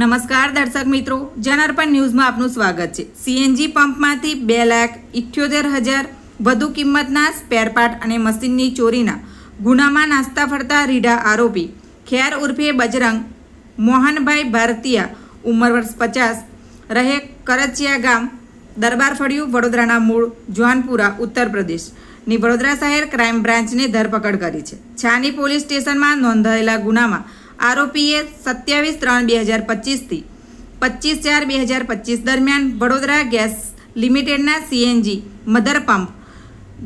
નમસ્કાર દર્શક મિત્રો, જનાર્પણ ન્યૂઝમાં આપનું સ્વાગત છે. સીએનજી પંપમાંથી બે લાખ ઇઠ્યોતેર હજાર વધુ કિંમતના સ્પેરપાર્ટ અને મશીનની ચોરીના ગુનામાં નાસ્તા ફરતા રીઢા આરોપી ખેર ઉર્ફે બજરંગ મોહનભાઈ ભારતીયા, ઉંમર વર્ષ પચાસ, રહે કરચિયા ગામ, દરબાર ફળિયું, વડોદરાના મૂળ જોહાનપુરા ઉત્તર પ્રદેશની વડોદરા શહેર ક્રાઇમ બ્રાન્ચને ધરપકડ કરી છે. છાની પોલીસ સ્ટેશનમાં નોંધાયેલા ગુનામાં આરોપીએ સત્યાવીસ ત્રણ બે હજાર પચીસથી પચીસ ચાર બે હજાર પચીસ દરમિયાન વડોદરા ગેસ લિમિટેડના CNG mother pump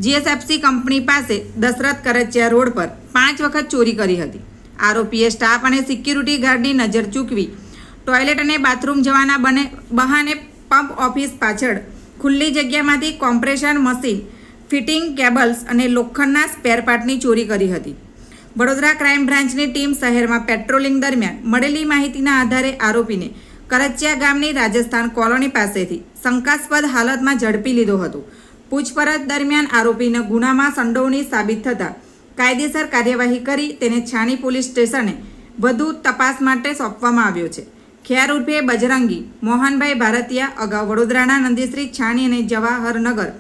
GSFC company પાસે દશરથ કરચિયા રોડ પર પાંચ વખત ચોરી કરી હતી. આરોપીએ સ્ટાફ અને સિક્યુરિટી ગાર્ડની નજર ચૂકવી ટોયલેટ અને બાથરૂમ જવાના બને બહાને પંપ ઓફિસ પાછળ ખુલ્લી જગ્યામાંથી કોમ્પ્રેશન મશીન, ફિટિંગ કેબલ્સ અને લોખંડના સ્પેર પાર્ટની ચોરી કરી હતી. વડોદરા ક્રાઇમ બ્રાન્ચની ટીમ શહેરમાં પેટ્રોલિંગ દરમિયાન મળેલી માહિતીના આધારે આરોપીને કરચિયા ગામની રાજસ્થાન કોલોની પાસેથી શંકાસ્પદ હાલતમાં ઝડપી લીધો હતો. પૂછપરછ દરમિયાન આરોપીને ગુનામાં સંડોવણી સાબિત થતાં કાયદેસર કાર્યવાહી કરી તેને છાણી પોલીસ સ્ટેશને વધુ તપાસ માટે સોંપવામાં આવ્યો છે. ખેર ઉર્ફે બજરંગી, મોહનભાઈ ભારતીયા અગાઉ વડોદરાના નંદીશ્રી છાણી અને જવાહરનગર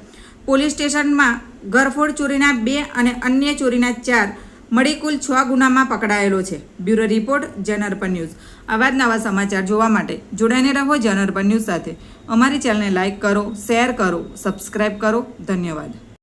પોલીસ સ્ટેશનમાં ઘરફોડ ચોરીના બે અને અન્ય ચોરીના ચાર મળી કુલ છ ગુનામાં પકડાયેલો છે. બ્યુરો રિપોર્ટ જનરપન ન્યૂઝ. આવા જ નવા સમાચાર જોવા માટે જોડાઈને રહો જનરપન ન્યૂઝ સાથે. અમારી ચેનલને લાઇક કરો, શેર કરો, સબસ્ક્રાઇબ કરો. ધન્યવાદ.